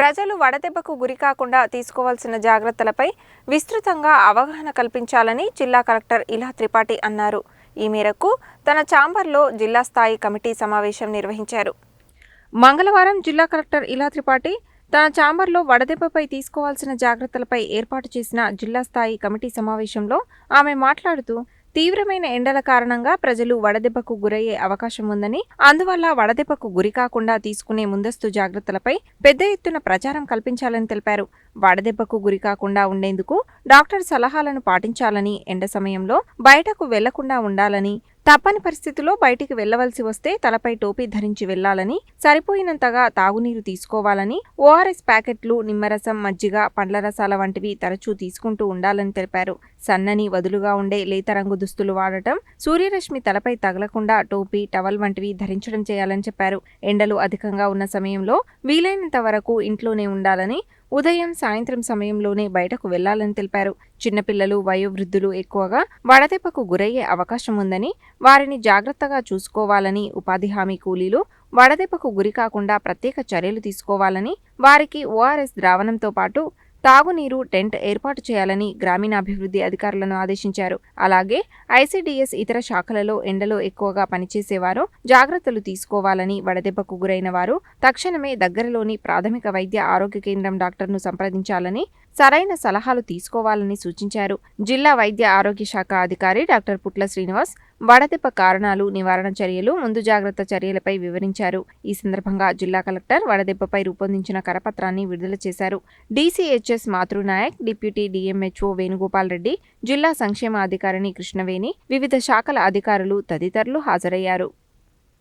ప్రజలు వడదెబ్బకు గురికాకుండా తీసుకోవాల్సిన జాగ్రత్తలపై విస్తృతంగా అవగాహన కల్పించాలని జిల్లా కలెక్టర్ ఇలా త్రిపాఠి అన్నారు. ఈ మేరకు తన ఛాంబర్లో జిల్లా స్థాయి కమిటీ సమావేశం నిర్వహించారు. మంగళవారం జిల్లా కలెక్టర్ ఇలా త్రిపాఠి తన ఛాంబర్లో వడదెబ్బపై తీసుకోవాల్సిన జాగ్రత్తలపై ఏర్పాటు చేసిన జిల్లా స్థాయి కమిటీ సమావేశంలో ఆమె మాట్లాడుతూ తీవ్రమైన ఎండల కారణంగా ప్రజలు వడదెబ్బకు గురయ్యే అవకాశం ఉందని అందువల్ల వడదెబ్బకు గురి కాకుండా తీసుకునే ముందస్తు జాగ్రత్తలపై పెద్ద ఎత్తున ప్రచారం కల్పించాలని తెలిపారు. వడదెబ్బకు గురి కాకుండా ఉండేందుకు డాక్టర్ సలహాలను పాటించాలని ఎండ సమయంలో బయటకు వెళ్ళకుండా ఉండాలని తప్పని పరిస్థితిలో బయటికి వెళ్ళవలసి వస్తే తలపై టోపీ ధరించి వెళ్ళాలని సరిపోయినంతగా తాగునీరు తీసుకోవాలని ఓఆర్ఎస్ ప్యాకెట్లు నిమ్మరసం మజ్జిగ పండ్ల రసాల వంటివి తరచూ తీసుకుంటూ ఉండాలని తెలిపారు. సన్నని వదులుగా ఉండే లేత రంగు దుస్తులు వాడటం సూర్యరశ్మి తలపై తగలకుండా టోపీ టవల్ వంటివి ధరించడం చేయాలని చెప్పారు. ఎండలు అధికంగా ఉన్న సమయంలో వీలైనంత వరకు ఇంట్లోనే ఉండాలని ఉదయం సాయంత్రం సమయంలోనే బయటకు వెళ్ళాలని తెలిపారు. చిన్నపిల్లలు వయోవృద్ధులు ఎక్కువగా వడదెబ్బకు గురయ్యే అవకాశం ఉందని వారిని జాగ్రత్తగా చూసుకోవాలని ఉపాధి హామీ కూలీలు వడదెబ్బకు గురి కాకుండా ప్రత్యేక చర్యలు తీసుకోవాలని వారికి ఓఆర్ఎస్ ద్రావణంతో పాటు తాగునీరు టెంట్ ఏర్పాటు చేయాలని గ్రామీణాభివృద్ధి అధికారులను ఆదేశించారు. అలాగే ఐసీడీఎస్ ఇతర శాఖలలో ఎండలో ఎక్కువగా పనిచేసేవారు జాగ్రత్తలు తీసుకోవాలని వడదెబ్బకు గురైన వారు తక్షణమే దగ్గరలోని ప్రాథమిక వైద్య ఆరోగ్య కేంద్రం డాక్టర్ను సంప్రదించాలని సరైన సలహాలు తీసుకోవాలని సూచించారు. జిల్లా వైద్య ఆరోగ్య శాఖ అధికారి డాక్టర్ పుట్ల శ్రీనివాస్ వడదెబ్బ కారణాలు నివారణ చర్యలు ముందు జాగ్రత్త చర్యలపై వివరించారు. ఈ సందర్భంగా జిల్లా కలెక్టర్ వడదెబ్బపై రూపొందించిన కరపత్రాన్ని విడుదల చేశారు. DCHS Matrunayak deputy DMHO Venugopal Reddy జిల్లా సంక్షేమ అధికారిని కృష్ణవేణి వివిధ శాఖల అధికారులు తదితరులు హాజరయ్యారు.